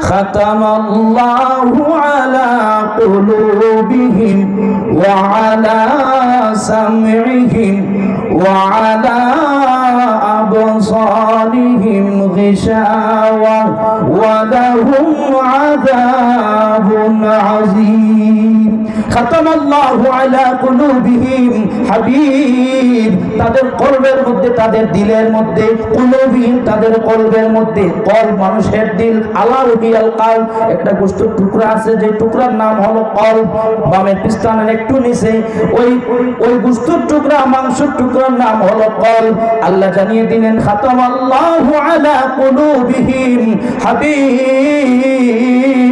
ختم الله على قلوبهم وعلى سمعهم وعلى أبصارهم غشاوة ولهم عذاب عظيم. তাদের দিলের মধ্যে কুলুবিহিম মধ্যে, কল মানুষের টুকরা আছে, যে টুকরার নাম হলো কল। বামের একটু নিচে, ওই ওই গোষ্ঠীর টুকরা, মাংসের টুকরার নাম হলো কল। আল্লাহ জানিয়ে দিলেন খাতাম আল্লাহু আলা বিহীন হাবিব।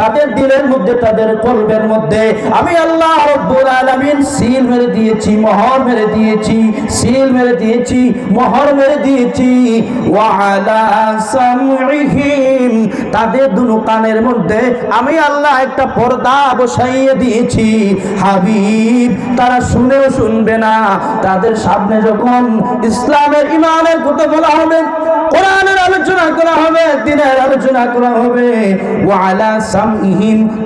তাদের দিলের মধ্যে, তাদের কলবের মধ্যে। আমি আল্লাহ রব্বুল আলামিন সিল মেরে দিয়েছি, মোহর মেরে দিয়েছি, সিল মেরে দিয়েছি, মোহর মেরে দিয়েছি। ওয়ালা সামইহিম তাদের দুনো কানের মধ্যে আমি আল্লাহ একটা পর্দা বসাইয়ে দিয়েছি। হাবিব, তারা শুনেও শুনবে না। তাদের সামনে যখন ইসলামের ইমানের কথা বলা হবে, কোরআনের আলোচনা করা হবে, দিনের আলোচনা করা হবে। ওয়ালা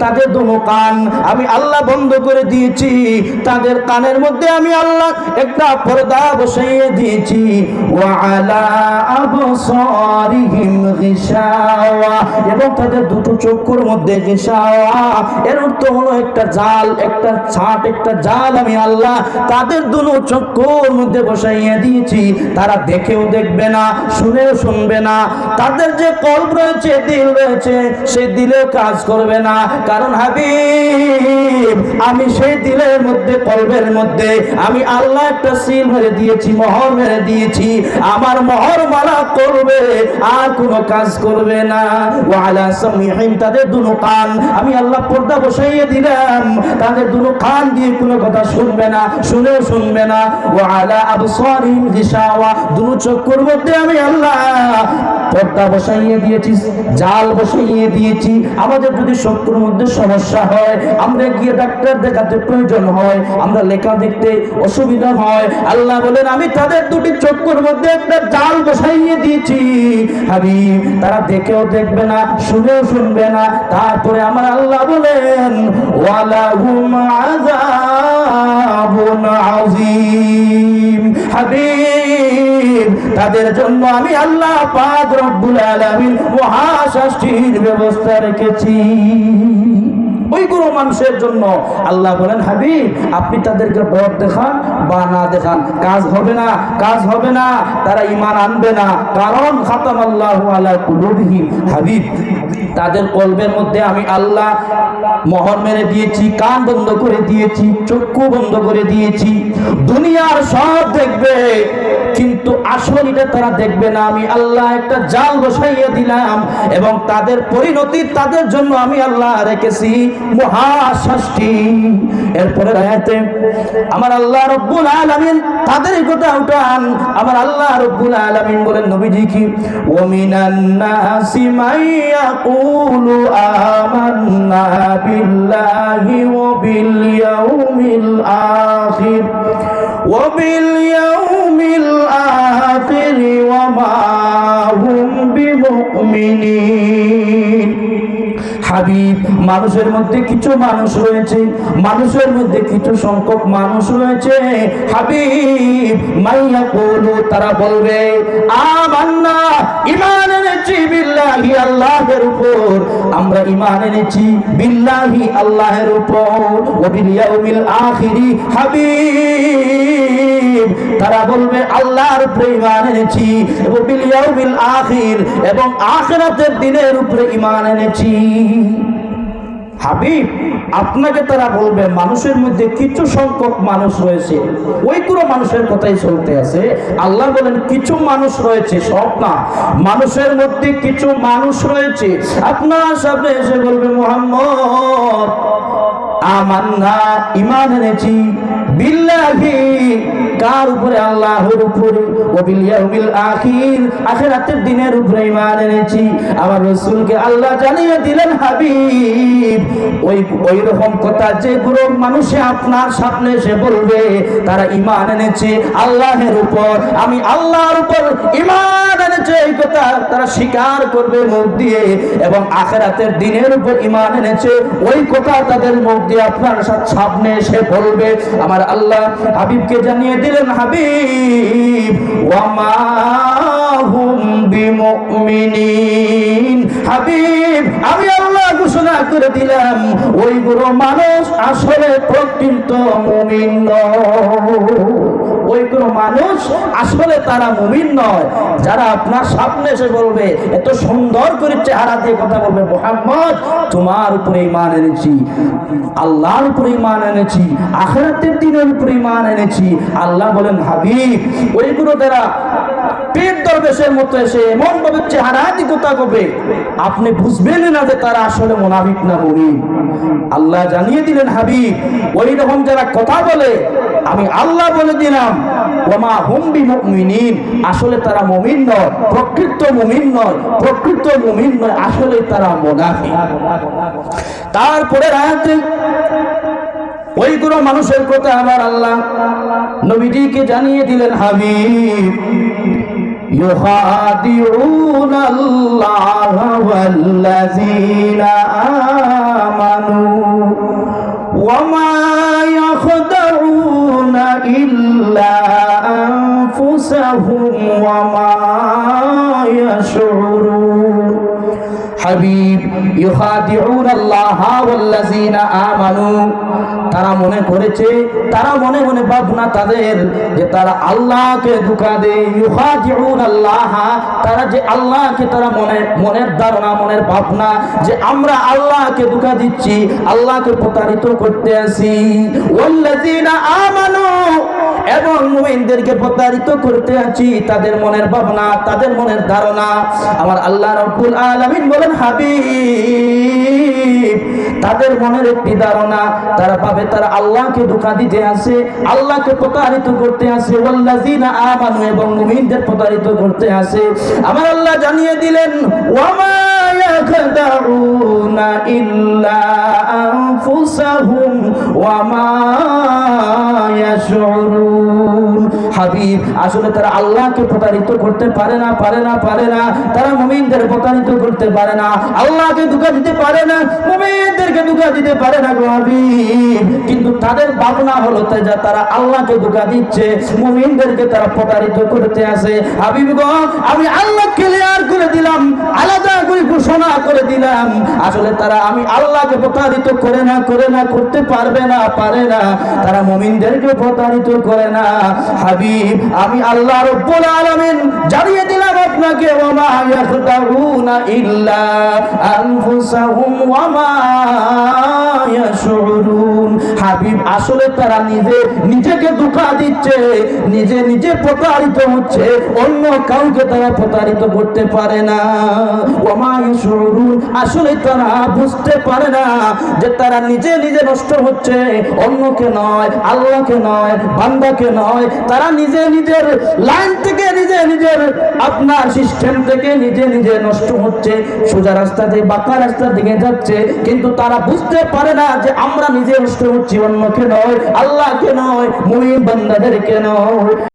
তাদের দুনো কান আমি আল্লাহ বন্ধ করে দিয়েছি। তাদের কানের মধ্যে আমি আল্লাহ একটা পর্দা বসাইয়ে দিয়েছি। এবং তাদের দুটো চক্ষুর মধ্যে এর অর্থ হলো একটা জাল, একটা ছাট একটা জাল আমি আল্লাহ তাদের দুটো চক্ষুর মধ্যে বসাইয়ে দিয়েছি। তারা দেখেও দেখবে না, শুনেও শুনবে না। তাদের যে কল্প রয়েছে, দিল রয়েছে সেই দিলেও কাজ করবে না। কারণ হাবিব, আমি সেই দিলের মধ্যে, কলবের মধ্যে, আমি আল্লাহ একটা সিল মেরে দিয়েছি, মোহর মেরে দিয়েছি। আমার মোহর মালা করবে, আর কোনো কাজ করবে না। ওয়ালা সামিহিম তাদের দুনো কান, আমি আল্লাহ পর্দা বসাইয়ে দিলাম। তাদের দুনো কান দিয়ে কোনো কথা শুনবে না, শুনেও শুনবে না। ওয়ালা আবসারিম গিশাওয়া দুনো চক্ষুর মধ্যে আমি আল্লাহ পর্দা বসাইয়ে দিয়েছি, জাল বসাইয়ে দিয়েছি। আমাদের যদি শত্রুর মধ্যে সমস্যা হয়, আমরা গিয়ে ডাক্তার দেখাতে প্রয়োজন হয়, আমরা লেখা দেখতে অসুবিধা হয়। আল্লাহ বলেন, আমি তাদের দুটি চক্ষুর মধ্যে একটা জাল বসাইয়ে দিয়েছি। হাবিব, তারা দেখেও দেখবে না, শুনেও শুনবে না। তারপরে আমার আল্লাহ বলেন ওয়ালাহুম আযাবুন আযীম। হাবিব তাদের জন্য আমি আল্লাহ পাক রব্বুল আলামিন মহাষষ্ঠীর ব্যবস্থা রেখেছি। ওই কোনো মানুষের জন্য আল্লাহ বলেন, হাবিব, আপনি তাদেরকে ডর দেখান বা না দেখান। কাজ হবে না, কাজ হবে না, তারা ইমান আনবে না। কারণ খাতাম আল্লাহ আলা কুলুবিহিম হাবিব, তাদের কলবের মধ্যে আমি আল্লাহ মহর মেরে দিয়েছি, কান বন্ধ করে দিয়েছি, চক্ষু বন্ধ করে দিয়েছি। দুনিয়ার সব দেখবে, কিন্তু আসল এটা তারা দেখবে না। আমি আল্লাহ একটা জাল বসাইয়া দিলাম এবং তাদের পরিণতি তাদের জন্য আমি আল্লাহ রেখেছি। মহাষষ্ঠী। এরপরে আয়াতে, আমার আল্লাহ রব্বুল আলামিন তাদের কথা উঠান। আমার আল্লাহ রব্বুল আলামিন বলেন, নবীজি কি? ওমিনান নাসি মাইয়াকুলু আমান্না বিল্লাহি ওয়া বিল ইয়াউমিল আখির। ওয়া বিল ইয়াউমিল মা হুম বিমুমিনিন। হাবিব, মানুষের মধ্যে কিছু মানুষ রয়েছে, মানুষের মধ্যে কিছু সংখ্যক মানুষ রয়েছে। হাবিব, মাইয়া বলু তারা বলবে, আমান্না ইমান এনেছি বিল্লাহি আল্লাহের উপর। আমরা ইমান এনেছি বিল্লাহি আল্লাহের উপর। আখিরি, হাবিব, তারা বলবে, আল্লাহর উপরে ইমান এনেছি এবং বিল আখির এবং আখিরাতের দিনের উপরে ইমান এনেছি। হাবিব, আপনাকে তারা বলবে, মানুষের মধ্যে কিছু সংখ্যক মানুষ রয়েছে। ওই কোনো মানুষের কথাই চলতে আছে। আল্লাহ বলেন, কিছু মানুষ রয়েছে, সব না। মানুষের মধ্যে কিছু মানুষ রয়েছে। আপনার সামনে এসে বলবে, মোহাম্মদ, আমান্না ইমান এনেছি, বিল্লাহি কার উপরে আল্লাহর উপরে? আখির। আখিরাতের দিনের উপরে ঈমান এনেছি। আমার রাসূলকে আল্লাহ জানিয়ে দিলেন, হাবিব, ওই ওই রকম কথা যে মানুষে আপনার সামনে এসে বলবে, তারা ঈমান এনেছে আল্লাহের উপর। আমি আল্লাহর উপর এনেছে, এই কথা তারা স্বীকার করবে মুখ দিয়ে। এবং আখেরাতের দিনের উপর ঈমান এনেছে, ওই কথা তাদের মুখ দিয়ে আপনার সা- সামনে এসে বলবে। আমার আল্লাহ হাবিবকে জানিয়ে দিলেন হাবিব, ওয়ামা হুম বিমুমিনিন। হাবিব, আমি আল্লাহ ঘোষণা করে দিলাম ওইগুলো মানুষ আসলে প্রকৃত মুমিন নয়। ওইগুলো মানুষ আসলে তারা মুমিন নয়। যারা আপনার সামনে এসে বলবে, এত সুন্দর করে চেহারা দিয়ে কথা বলবে মোহাম্মদ, তোমার উপরে ইমান এনেছি, আল্লাহর উপরে ইমান এনেছি, আখরাতের দিনের উপরে ইমান এনেছি। আল্লাহ বলেন, হাবিব, ওইগুলো দ্বারা পেট দরবেশের মতো এসে এমন ভাবে চেহারা দিয়ে কথা করবে। আপনি বুঝবেন না যে তারা আসলে মোনাফিক না মুমিন। আল্লাহ জানিয়ে দিলেন, হাবিব ওই রকম যারা কথা বলে, আমি আল্লাহ বলে দিলাম ওমা হুম বিমুমিনিন, আসলে তারা মুমিন নয়, প্রকৃত মুমিন নয়, প্রকৃত মুমিন নয়, আসলে তারা মুনাফিক। তারপরে আয়াতে ওইগুলো মানুষের কথা আমার আল্লাহ নবীজিকে জানিয়ে দিলেন, হাবিব يخادعون الله والذين آمنوا وما يخدعون إلا أنفسهم وما হাবিব আমানু। তারা মনে করেছে, তারা মনে মনে ভাবনা তাদের যে তারা আল্লাহকে ধোঁকা দেয়। আল্লাহ তারা যে আল্লাহকে তারা মনে, মনের ধারণা, মনের ভাবনা যে আমরা আল্লাহকে ধোঁকা দিচ্ছি, আল্লাহকে প্রতারিত করতে আসি। ওয়াল্লাযিনা আমানু এবং মুমিনদেরকে প্রতারিত করতে আছি, তাদের মনের ভাবনা, তাদের মনের ধারণা। আমার আল্লাহ রব্বুল আলামিন বলেন, হাবিব, তাদের মনের একটি ধারণা, তারা পাবে, তারা আল্লাহকে ধোঁকা দিতে আসে আল্লাহকে প্রতারিত করতে আসে ওয়াল্লাযিনা আমানু এবং মুমিনদের প্রতারিত করতে আসে আমার আল্লাহ জানিয়ে দিলেন, ওয়ামা ইয়াখদাউনা ইল্লা আনফুসাহুম, ওয়ামা ইয়াশউরুন হাবিব, আসলে তারা আল্লাহকে প্রতারিত করতে পারে না পারে না পারে না। তারা মুমিনদের প্রতারিত করতে পারে না। আল্লাহকে ধোঁকা দিতে পারে না, মুমিনদেরকে ধোঁকা দিতে পারে না গো হাবিব। কিন্তু তাদের ভাবনা হলো তারা আল্লাহকে ধোঁকা দিচ্ছে, মুমিনদেরকে তারা প্রতারিত করতে আসে হাবিব গো, আমি আল্লাহ ক্লিয়ার করে দিলাম, আলাদা করে ঘোষণা করে দিলাম। আসলে তারা, আমি আল্লাহকে প্রতারিত করে না করে না, করতে পারবে না, পারে না। তারা মুমিনদেরকে প্রতারিত করে না। হাবিব আমি আল্লাহ রব্বুল আলামিন জানিয়ে দিলাম আপনাকে ওমা ইয়াখদাউনা ইল্লা আনফুসাহুম ওয়া মা ইয়াশউরুন হাবিব আসলে তারা নিজে নিজেকে ধোঁকা দিচ্ছে, নিজে নিজে প্রতারিত হচ্ছে, অন্য কাউকে তারা প্রতারিত করতে পারে না। আসলে তারা বুঝতে পারে না যে তারা নিজে নিজে নষ্ট হচ্ছে, অন্যকে নয়, আল্লাহকে নয়, বান্দাকে নয়, তারা নিজে নিজের লাইন থেকে নিজে নিজের আপনার সিস্টেম থেকে নিজে নিজে নষ্ট হচ্ছে, সোজা রাস্তা থেকে বাঁকা রাস্তার দিকে যাচ্ছে, কিন্তু তারা বুঝতে পারে না যে আমরা নিজে নষ্ট হচ্ছি। অন্যকে নয় আল্লাহকে নয় মুমিন বান্দাদেরকে নয়।